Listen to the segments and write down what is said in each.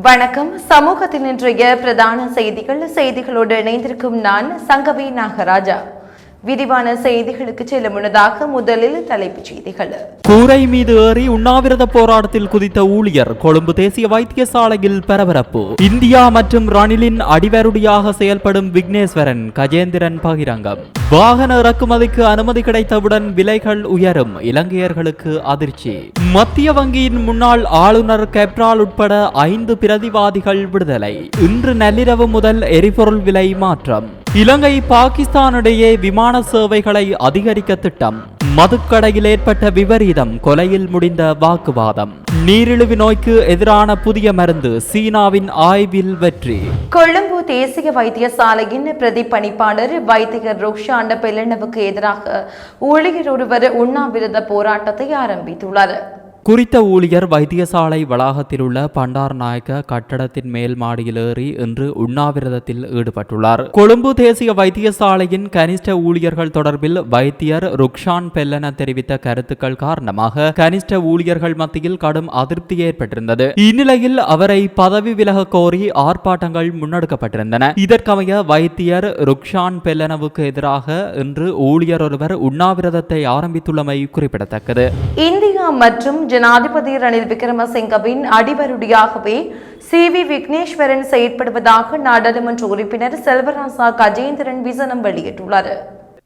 வணக்கம். சமூகத்தில் இன்றைய பிரதான செய்திகள். செய்திகளோடு இணைந்திருக்கும் நான் சங்கவி நாகராஜா. விரிவான செய்திகளுக்கு செல்ல முன்னதாக முதலில் தலைப்புச் செய்திகள். கூரை மீது ஏறி உண்ணாவிரத போராட்டத்தில் குதித்த ஊழியர் கொழும்பு தேசிய வைத்தியசாலையில் பரபரப்பு. இந்தியா மற்றும் ரணிலின் அடிவருடியாக செயல்படும் விக்னேஸ்வரன் கஜேந்திரன் பகிரங்கம். வாகன இறக்குமதிக்கு அனுமதி கிடைத்தவுடன் விலைகள் உயரும் இலங்கையர்களுக்கு அதிர்ச்சி. மத்திய வங்கியின் முன்னாள் ஆளுநர் கெப்ரால் உட்பட ஐந்து பிரதிவாதிகள் விடுதலை. இன்று நள்ளிரவு முதல் எரிபொருள் விலை மாற்றம். இலங்கை பாகிஸ்தானிடையே விமான சேவைகளை அதிகரிக்க திட்டம். மதுக்கடையில் ஏற்பட்ட விபரீதம் கொலையில் முடிந்த வாக்குவாதம். நீரிழிவு நோய்க்கு எதிரான புதிய மருந்து சீனாவின் ஆய்வில் வெற்றி. கொழும்பு தேசிய வைத்தியசாலையின் பிரதி பணிப்பாளர் வைத்தியர் ரோஷாண்ட பெல்லனவுக்கு எதிராக ஊழியர் ஒருவர் உண்ணாவிரத போராட்டத்தை ஆரம்பித்துள்ளார். குறித்த ஊழியர் வைத்தியசாலை வளாகத்தில் உள்ள பண்டார் நாயக்க கட்டடத்தின் மேல் மாடியில் ஏறி இன்று உண்ணாவிரதத்தில் ஈடுபட்டுள்ளார். கொழும்பு தேசிய வைத்தியசாலையின் கனிஷ்ட ஊழியர்கள் தொடர்பில் வைத்தியர் ருக்ஷான் பெல்லன தெரிவித்த கருத்துக்கள் காரணமாக கனிஷ்ட ஊழியர்கள் மத்தியில் கடும் அதிருப்தி ஏற்பட்டிருந்தது. இந்நிலையில் அவரை பதவி விலக கோரி ஆர்ப்பாட்டங்கள் முன்னெடுக்கப்பட்டிருந்தன. இதற்கமைய வைத்தியர் ருக்ஷான் பெல்லனவுக்கு எதிராக இன்று ஊழியர் ஒருவர் உண்ணாவிரதத்தை ஆரம்பித்துள்ளமை குறிப்பிடத்தக்கது. இந்தியா மற்றும் ஜனாதிபதி ரணில் விக்ரமசிங்கவின் அடிவருடியாகவே சி வி விக்னேஸ்வரன் செயற்படுவதாக நாடாளுமன்ற உறுப்பினர் செல்வராசா கஜேந்திரன் விசனம் வெளியிட்டுள்ளார்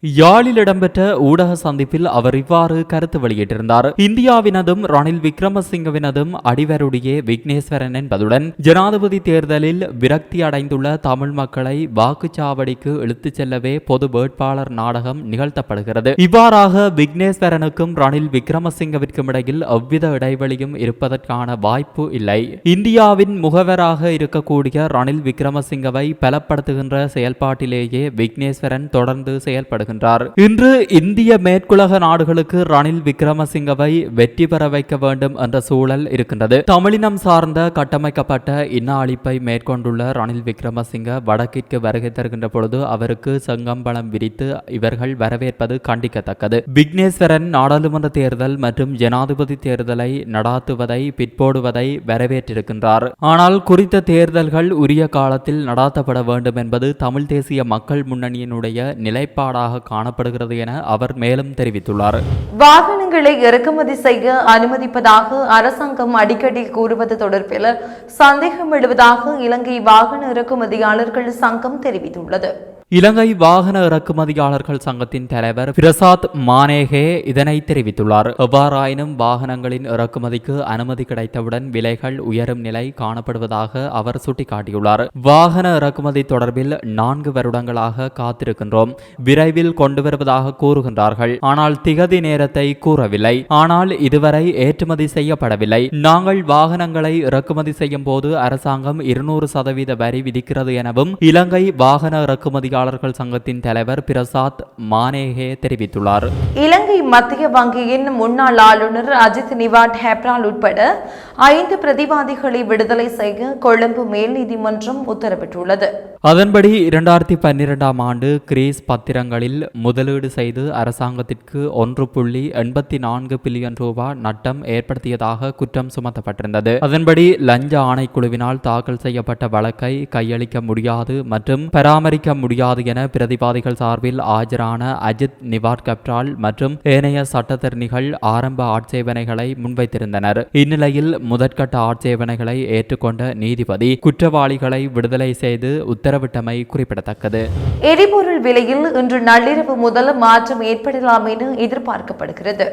யாழில் இடம்பெற்ற ஊடக சந்திப்பில் அவர் இவ்வாறு கருத்து வெளியிட்டிருந்தார். இந்தியாவினதும் ரணில் விக்ரமசிங்கவினதும் அடிவருடைய விக்னேஸ்வரன் என்பதுடன் ஜனாதிபதி தேர்தலில் விரக்தி அடைந்துள்ள தமிழ் மக்களை வாக்குச்சாவடிக்கு இழுத்துச் செல்லவே பொது வேட்பாளர் நாடகம் நிகழ்த்தப்படுகிறது. இவ்வாறாக விக்னேஸ்வரனுக்கும் ரணில் விக்ரமசிங்கவிற்கும் இடையில் எவ்வித இடைவெளியும் இருப்பதற்கான வாய்ப்பு இல்லை. இந்தியாவின் முகவராக இருக்கக்கூடிய ரணில் விக்ரமசிங்கவை பலப்படுத்துகின்ற செயல்பாட்டிலேயே விக்னேஸ்வரன் தொடர்ந்து செயல்படுகிறார். வருகின்றார் இன்று இந்திய மேற்குலக நாடுகளுக்கு ரணில் விக்ரமசிங்கவை வெற்றி பெற வைக்க வேண்டும் என்ற சூழல் இருக்கின்றது. தமிழினம் சார்ந்த கட்டமைக்கப்பட்ட இன அழிப்பை மேற்கொண்டுள்ள ரணில் விக்ரமசிங்க வடக்கிற்கு வருகை தருகின்ற பொழுது அவருக்கு செங்கம்பளம் விரித்து இவர்கள் வரவேற்பது கண்டிக்கத்தக்கது. விக்னேஸ்வரன் நாடாளுமன்ற தேர்தல் மற்றும் ஜனாதிபதி தேர்தலை நடாத்துவதை பிற்போடுவதை வரவேற்றிருக்கின்றார். ஆனால் குறித்த தேர்தல்கள் உரிய காலத்தில் நடாத்தப்பட வேண்டும் என்பது தமிழ் தேசிய மக்கள் முன்னணியினுடைய நிலைப்பாடாக காணப்படுகிறது என அவர் மேலும் தெரிவித்துள்ளார். வாகனங்களை இறக்குமதி செய்ய அனுமதிப்பதாக அரசாங்கம் அடிக்கடி கூறுவது தொடர்பில் சந்தேகம் எழுவதாக இலங்கை வாகன இறக்குமதியாளர்கள் சங்கம் தெரிவித்துள்ளது. இலங்கை வாகன இறக்குமதியாளர்கள் சங்கத்தின் தலைவர் பிரசாத் மானேகே இதனை தெரிவித்துள்ளார். எவ்வாறாயினும் வாகனங்களின் இறக்குமதிக்கு அனுமதி கிடைத்தவுடன் விலைகள் உயரும் நிலை காணப்படுவதாக அவர் சுட்டிக்காட்டியுள்ளார். வாகன இறக்குமதி தொடர்பில் நான்கு வருடங்களாக காத்திருக்கின்றோம். விரைவில் கொண்டு வருவதாக கூறுகின்றார்கள். ஆனால் திகதி நேரத்தை கூறவில்லை. ஆனால் இதுவரை ஏற்றுமதி செய்யப்படவில்லை. நாங்கள் வாகனங்களை இறக்குமதி செய்யும் போது அரசாங்கம் இருநூறு சதவீத வரி விதிக்கிறது எனவும் இலங்கை வாகன இறக்குமதி பொறியாளர்கள் சங்கத்தின் தலைவர் பிரசாத் மானேகே தெரிவித்துள்ளார். இலங்கை மத்திய வங்கியின் முன்னாள் ஆளுநர் அஜித் நிவாட் ஹேப்ரால் உட்பட ஐந்து பிரதிவாதிகளை விடுதலை செய்ய கொழும்பு மேல் நீதிமன்றம் உத்தரவிட்டுள்ளது. அதன்படி இரண்டாயிரத்தி பன்னிரெண்டாம் ஆண்டு கிரீஸ் பத்திரங்களில் முதலீடு செய்து அரசாங்கத்திற்கு ஒன்று புள்ளி எண்பத்தி நான்கு பில்லியன் ரூபாய் நட்டம் ஏற்படுத்தியதாக குற்றம் சுமத்தப்பட்டிருந்தது. அதன்படி லஞ்ச ஆணைக்குழுவினால் தாக்கல் செய்யப்பட்ட வழக்கை கையளிக்க முடியாது மற்றும் பராமரிக்க முடியாது என பிரதிவாதிகள் சார்பில் ஆஜரான அஜித் நிவாட் கப்ரால் மற்றும் ஏனைய சட்டத்தரணிகள் ஆரம்ப ஆட்சேபனைகளை முன்வைத்திருந்தனர். இந்நிலையில் முதற்கட்ட ஆட்சேபனைகளை ஏற்றுக்கொண்ட நீதிபதி குற்றவாளிகளை விடுதலை செய்து உத்தரவிட்டமை குறிப்பிடத்தக்கது. எரிபொருள் விலையில் இன்று நள்ளிரவு முதல் மாற்றம் ஏற்படலாம் என எதிர்பார்க்கப்படுகிறது.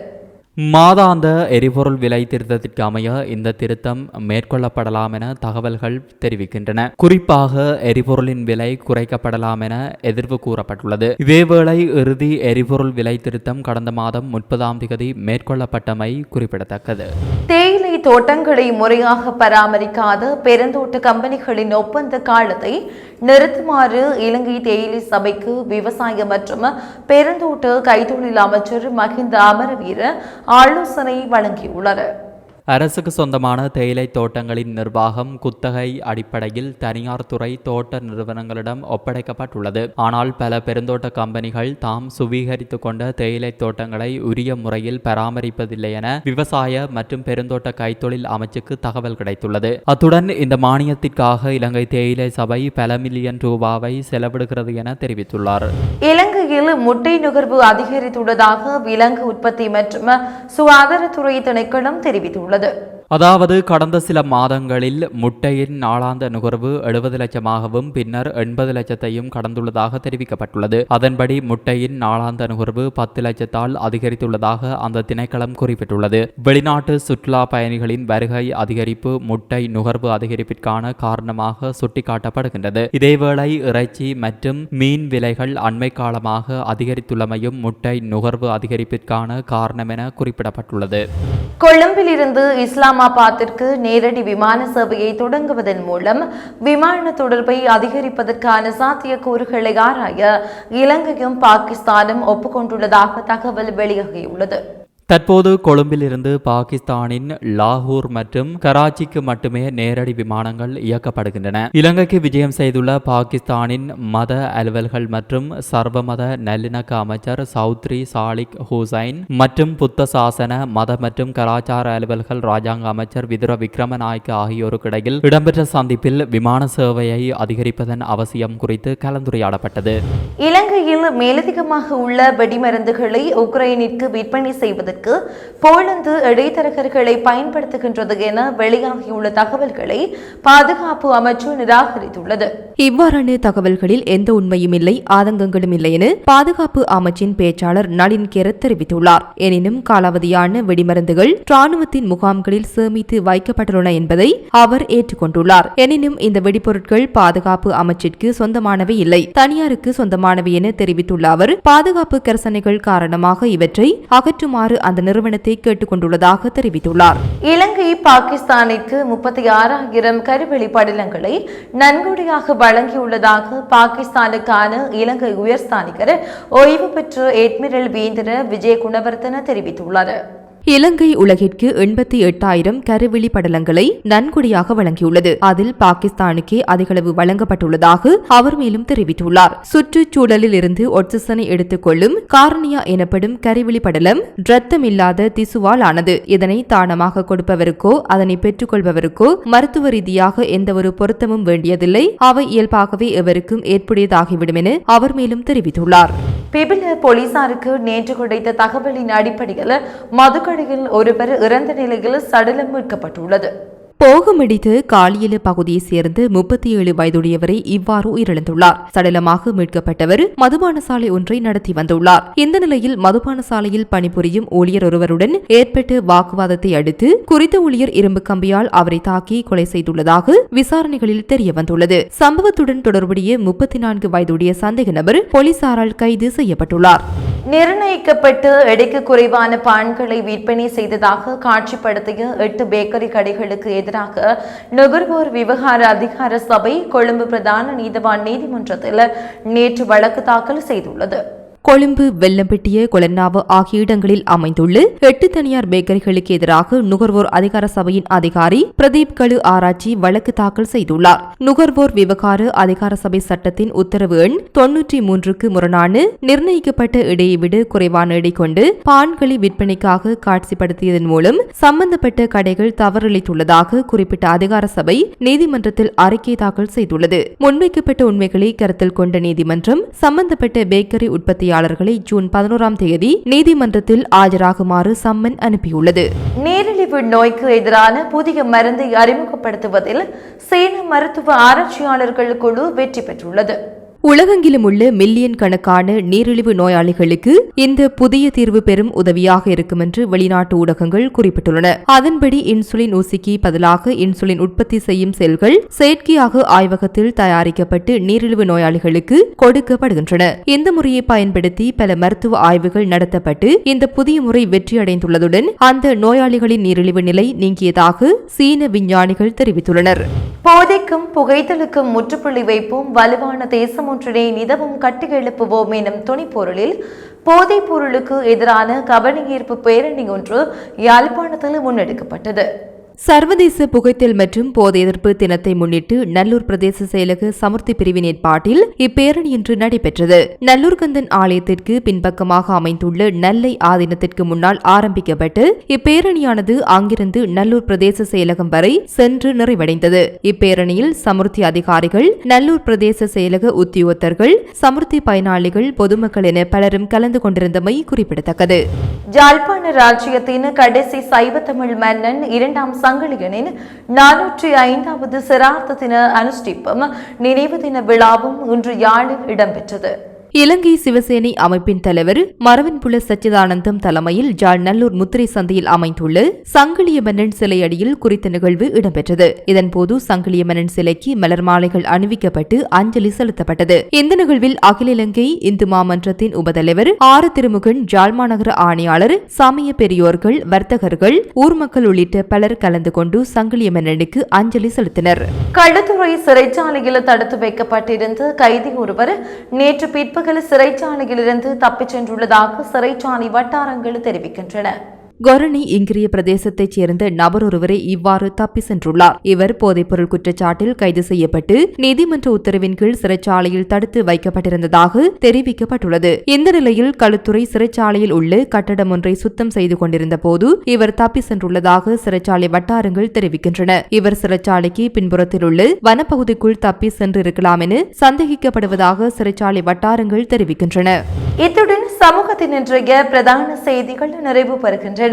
மாதாந்த எரிபொருள் விலை திருத்தத்திற்கு அமைய இந்த திருத்தம் மேற்கொள்ளப்படலாம் என தகவல்கள் தெரிவிக்கின்றன. குறிப்பாக எரிபொருளின் விலை குறைக்கப்படலாம் என எதிர்வு கூறப்பட்டுள்ளது. இதேவேளை இறுதி எரிபொருள் விலை திருத்தம் கடந்த மாதம் முப்பதாம் திகதி மேற்கொள்ளப்பட்டமை குறிப்பிடத்தக்கது. தேயிலை தோட்டங்களை முறையாக பராமரிக்காத பெருந்தோட்ட கம்பெனிகளின் ஒப்பந்த காலத்தை நிறுத்துமாறு இலங்கை தேயிலை சபைக்கு விவசாய மற்றும் பெருந்தோட்ட கைத்தொழில் அமைச்சர் மஹிந்த அமரவீர ஆலோசனை வழங்கியுள்ளார் அரசுக்கு சொந்தமான தேயிலை தோட்டங்களின் நிர்வாகம் குத்தகை அடிப்படையில் தனியார் துறை தோட்ட நிறுவனங்களிடம் ஒப்படைக்கப்பட்டுள்ளது. ஆனால் பல பெருந்தோட்ட கம்பெனிகள் தாம் சுவீகரித்துக் கொண்ட தேயிலை தோட்டங்களை உரிய முறையில் பராமரிப்பதில்லை என விவசாய மற்றும் பெருந்தோட்ட கைத்தொழில் அமைச்சுக்கு தகவல் கிடைத்துள்ளது. அத்துடன் இந்த மானியத்திற்காக இலங்கை தேயிலை சபை பல மில்லியன் ரூபாவை செலவிடுகிறது என தெரிவித்துள்ளார். இலங்கையில் முட்டை நுகர்வு அதிகரித்துள்ளதாக விலங்கு உற்பத்தி மற்றும் சுகாதாரத்துறை திணைக்களம் தெரிவித்துள்ளது. அதாவது கடந்த சில மாதங்களில் முட்டையின் நாளாந்த நுகர்வு எழுபது லட்சமாகவும் பின்னர் எண்பது லட்சத்தையும் கடந்துள்ளதாக தெரிவிக்கப்பட்டுள்ளது. அதன்படி முட்டையின் நாளாந்த நுகர்வு பத்து லட்சத்தால் அதிகரித்துள்ளதாக அந்த திணைக்களம் குறிப்பிட்டுள்ளது. வெளிநாட்டு சுற்றுலா பயணிகளின் வருகை அதிகரிப்பு முட்டை நுகர்வு அதிகரிப்பிற்கான காரணமாக சுட்டிக்காட்டப்படுகின்றது. இதேவேளை இறைச்சி மற்றும் மீன் விலைகள் அண்மை காலமாக அதிகரித்துள்ளமையும் முட்டை நுகர்வு அதிகரிப்பிற்கான காரணம் என குறிப்பிடப்பட்டுள்ளது. கொழும்பிலிருந்து இஸ்லாமாபாத்திற்கு நேரடி விமான சேவையை தொடங்குவதன் மூலம் விமான தொடர்பை அதிகரிப்பதற்கான சாத்தியக்கூறுகளை ஆராய இலங்கையும் பாகிஸ்தானும் ஒப்புக்கொண்டுள்ளதாக தகவல் வெளியாகியுள்ளது. தற்போது கொழும்பிலிருந்து பாகிஸ்தானின் லாகூர் மற்றும் கராச்சிக்கு மட்டுமே நேரடி விமானங்கள் இயக்கப்படுகின்றன. இலங்கைக்கு விஜயம் செய்துள்ள பாகிஸ்தானின் மத அலுவல்கள் மற்றும் சர்வமத நல்லிணக்க அமைச்சர் சௌத்ரி சாலிக் ஹுசைன் மற்றும் புத்த சாசன மத மற்றும் கலாச்சார அலுவல்கள் ராஜாங்க அமைச்சர் விதுர விக்ரமநாயக்க ஆகியோருக்கு இடையில் இடம்பெற்ற சந்திப்பில் விமான சேவையை அதிகரிப்பதன் அவசியம் குறித்து கலந்துரையாடப்பட்டது. இலங்கையில் மேலதிகமாக உள்ள வெடிமருந்துகளை உக்ரைனிற்கு விற்பனை செய்வதற்கு போலந்து இடைத்தரகர்களை பயன்படுத்துகின்றது என வெளியாகியுள்ள தகவல்களை பாதுகாப்பு அமைச்சு நிராகரித்துள்ளது. இவ்வாறான தகவல்களில் எந்த உண்மையும் இல்லை ஆதங்கங்களும் இல்லை என பாதுகாப்பு அமைச்சின் பேச்சாளர் நளின் கெரத் தெரிவித்துள்ளார். எனினும் காலாவதியான வெடிமருந்துகள் ராணுவத்தின் முகாம்களில் சேமித்து வைக்கப்பட்டுள்ளன என்பதை அவர் ஏற்றுக்கொண்டுள்ளார். எனினும் இந்த வெடிப்பொருட்கள் பாதுகாப்பு அமைச்சிற்கு சொந்தமானவை இல்லை. தனியாருக்கு சொந்தமானவை என தெரிவித்துள்ள அவர் பாதுகாப்பு கரசனைகள் காரணமாக இவற்றை அகற்றுமாறு அந்த நிறுவனத்தை கேட்டுக்கொண்டுள்ளதாக தெரிவித்துள்ளார். இலங்கை பாகிஸ்தானிற்கு முப்பத்தி ஆறாயிரம் கருவெளி படலங்களை நன்கொடையாக வழங்கியுள்ளதாக பாகிஸ்தானுக்கான இலங்கை உயர்ஸ்தானிகர் ஓய்வு பெற்ற எட்மிரல் வேந்திர விஜய குணவர்த்தன தெரிவித்துள்ளார். இலங்கை உலகிற்கு எண்பத்தி எட்டாயிரம் கருவிழி படலங்களை நன்கொடையாக வழங்கியுள்ளது. அதில் பாகிஸ்தானுக்கே அதிகளவு வழங்கப்பட்டுள்ளதாக அவர் மேலும் தெரிவித்துள்ளார். சுற்றுச்சூழலில் இருந்து ஒட்சிசனை எடுத்துக் கொள்ளும் கார்னியா எனப்படும் கருவிழி படலம் இரத்தமில்லாத திசுவால் ஆனது இதனை தானமாக கொடுப்பவருக்கோ அதனை பெற்றுக்கொள்பவருக்கோ மருத்துவ ரீதியாக எந்தவொரு பொருத்தமும் வேண்டியதில்லை. அவை இயல்பாகவே எவருக்கும் ஏற்புடையதாகிவிடும் என அவர் மேலும் தெரிவித்துள்ளார். பிபில போலீசாருக்கு நேற்று கிடைத்த தகவலின் அடிப்படையில் மதுக்கடையில் ஒருவர் இறந்த நிலையில் சடலம் மீட்கப்பட்டுள்ளது. போகமிடித்து காலியல பகுதியைச் சேர்ந்து முப்பத்தி ஏழு வயதுடையவரை இவ்வாறு உயிரிழந்துள்ளார். சடலமாக மீட்கப்பட்டவர் மதுபான சாலை ஒன்றை நடத்தி வந்துள்ளார். இந்த நிலையில் மதுபான சாலையில் பணிபுரியும் ஊழியர் ஒருவருடன் ஏற்பட்ட வாக்குவாதத்தை அடுத்து குறித்த ஊழியர் இரும்பு கம்பியால் அவரை தாக்கி கொலை செய்துள்ளதாக விசாரணைகளில் தெரியவந்துள்ளது. சம்பவத்துடன் தொடர்புடைய முப்பத்தி நான்கு வயதுடைய சந்தேக நபர் போலீசாரால் கைது செய்யப்பட்டுள்ளார். நிர்ணயிக்கப்பட்டு எடைக்கு குறைவான பான்களை விற்பனை செய்ததாக காட்சிப்படுத்திய எட்டு பேக்கரி கடைகளுக்கு எதிராக நுகர்வோர் விவகார அதிகார சபை கொழும்பு பிரதான நீதவான் நீதிமன்றத்தில் நேற்று வழக்கு தாக்கல் செய்துள்ளது. கொழும்பு வெள்ளம்பெட்டிய கொலன்னாவு ஆகிய இடங்களில் அமைந்துள்ள எட்டு தனியார் பேக்கரிகளுக்கு எதிராக நுகர்வோர் அதிகார சபையின் அதிகாரி பிரதீப் கழு ஆராய்ச்சி வழக்கு தாக்கல் செய்துள்ளார். நுகர்வோர் விவகார அதிகார சபை சட்டத்தின் உத்தரவு எண் தொன்னூற்றி மூன்றுக்கு முரணான நிர்ணயிக்கப்பட்ட இடையை விட குறைவான எடை கொண்டு பான்களை விற்பனைக்காக காட்சிப்படுத்தியதன் மூலம் சம்பந்தப்பட்ட கடைகள் தவறிழைத்துள்ளதாக குறிப்பிட்ட அதிகார சபை நீதிமன்றத்தில் அறிக்கை தாக்கல் செய்துள்ளது. முன்வைக்கப்பட்ட உண்மைகளை கருத்தில் கொண்ட நீதிமன்றம் சம்பந்தப்பட்ட பேக்கரி உற்பத்தியாளர்களை ஜூன் பதினோராம் தேதி நீதிமன்றத்தில் ஆஜராகுமாறு சம்மன் அனுப்பியுள்ளது. நீரிழிவு நோய்க்கு எதிரான புதிய மருந்தை அறிமுகப்படுத்துவதில் சீன மருத்துவ ஆராய்ச்சியாளர்கள் குழு வெற்றி பெற்றுள்ளது. உலகெங்கிலும் உள்ள மில்லியன் கணக்கான நீரிழிவு நோயாளிகளுக்கு இந்த புதிய தீர்வு பெரும் உதவியாக இருக்கும் என்று வெளிநாட்டு ஊடகங்கள் குறிப்பிட்டுள்ளன. அதன்படி இன்சுலின் ஊசிக்கு பதிலாக இன்சுலின் உற்பத்தி செய்யும் செல்கள் செயற்கையாக ஆய்வகத்தில் தயாரிக்கப்பட்டு நீரிழிவு நோயாளிகளுக்கு கொடுக்கப்படுகின்றன. இந்த முறையை பயன்படுத்தி பல மருத்துவ ஆய்வுகள் நடத்தப்பட்டு இந்த புதிய முறை வெற்றியடைந்துள்ளதுடன் அந்த நோயாளிகளின் நீரிழிவு நிலை நீங்கியதாக சீன விஞ்ஞானிகள் தெரிவித்துள்ளனர். போதைக்கும் புகைத்தலுக்கும் முற்றுப்புள்ளி வைப்போம் வலுவான தேசம் ஒன்றினை நிதவும் கட்டியெழுப்புவோம் எனும் துணிப்பொருளில் போதைப் பொருளுக்கு எதிரான கவனஈர்ப்பு பேரணி ஒன்று யாழ்ப்பாணத்தில் முன்னெடுக்கப்பட்டது. சர்வதேச புகைத்தல் மற்றும் போதை எதிர்ப்பு தினத்தை முன்னிட்டு நல்லூர் பிரதேச செயலக சமர்த்தி பிரிவின் ஏற்பாட்டில் இப்பேரணி இன்று நடைபெற்றது. நல்லூர் கந்தன் ஆலயத்திற்கு பின்பக்கமாக அமைந்துள்ள நெல்லை ஆதீனத்திற்கு முன்னால் ஆரம்பிக்கப்பட்டு இப்பேரணியானது அங்கிருந்து நல்லூர் பிரதேச செயலகம் வரை சென்று நிறைவடைந்தது. இப்பேரணியில் சமர்த்தி அதிகாரிகள் நல்லூர் பிரதேச செயலக உத்தியோகத்தர்கள் சமர்த்தி பயனாளிகள் பொதுமக்கள் என பலரும் கலந்து கொண்டிருந்தமை குறிப்பிடத்தக்கது. ஜாழ்ப்பாண ராஜ்யத்தின் கடைசி சைவ தமிழ் மன்னன் இரண்டாம் சங்கிலியனின் நானூற்றி ஐந்தாவது சிரார்த்த தின அனுஷ்டிப்பும் நினைவு தின விழாவும் இன்று யாழில் இடம்பெற்றது. இலங்கை சிவசேனை அமைப்பின் தலைவர் மரவன்புல சச்சிதானந்தம் தலைமையில் ஜாழ் நல்லூர் முத்திரை சந்தையில் அமைந்துள்ள சங்கிலிய மன்னன் சிலை அடியில் குறித்த நிகழ்வு இடம்பெற்றது. இதன்போது சங்கிலிய மன்னன் சிலைக்கு மலர் மாலைகள் அணிவிக்கப்பட்டு அஞ்சலி செலுத்தப்பட்டது. இந்த நிகழ்வில் அகில இலங்கை இந்து மாமன்றத்தின் உபதலைவர் ஆறு திருமுகன் ஜாழ்மாநகர ஆணையாளர் சமய பெரியோர்கள் வர்த்தகர்கள் ஊர் மக்கள் உள்ளிட்ட பலர் கலந்து கொண்டு சங்கிலிய மன்னனுக்கு அஞ்சலி செலுத்தினர். கடத்துறை சிறைச்சாலையில் தடுத்து வைக்கப்பட்டிருந்த கைதி ஒருவர் நேற்று பிற்பகல் சிறைச்சாலையிலிருந்து தப்பிச் சென்றுள்ளதாக சிறைச்சாலை வட்டாரங்கள் தெரிவிக்கின்றன. கொரணி இங்கிரிய பிரதேசத்தைச் சேர்ந்த நபர் ஒருவரை இவ்வாறு தப்பி சென்றுள்ளார். இவர் போதைப்பொருள் குற்றச்சாட்டில் கைது செய்யப்பட்டு நீதிமன்ற உத்தரவின் கீழ் சிறைச்சாலையில் தடுத்து வைக்கப்பட்டிருந்ததாக தெரிவிக்கப்பட்டுள்ளது. இந்த நிலையில் களுத்துறை சிறைச்சாலையில் உள்ள கட்டடம் ஒன்றை சுத்தம் செய்து கொண்டிருந்த போது இவர் தப்பி சென்றுள்ளதாக சிறைச்சாலை வட்டாரங்கள் தெரிவிக்கின்றன. இவர் சிறைச்சாலைக்கு பின்புறத்தில் உள்ள வனப்பகுதிக்குள் தப்பி சென்றிருக்கலாம் என சந்தேகிக்கப்படுவதாக சிறைச்சாலை வட்டாரங்கள் தெரிவிக்கின்றன. இத்துடன் சமூகத்தின் இன்றைய பிரதான செய்திகள் நிறைவு பெறுகின்றன.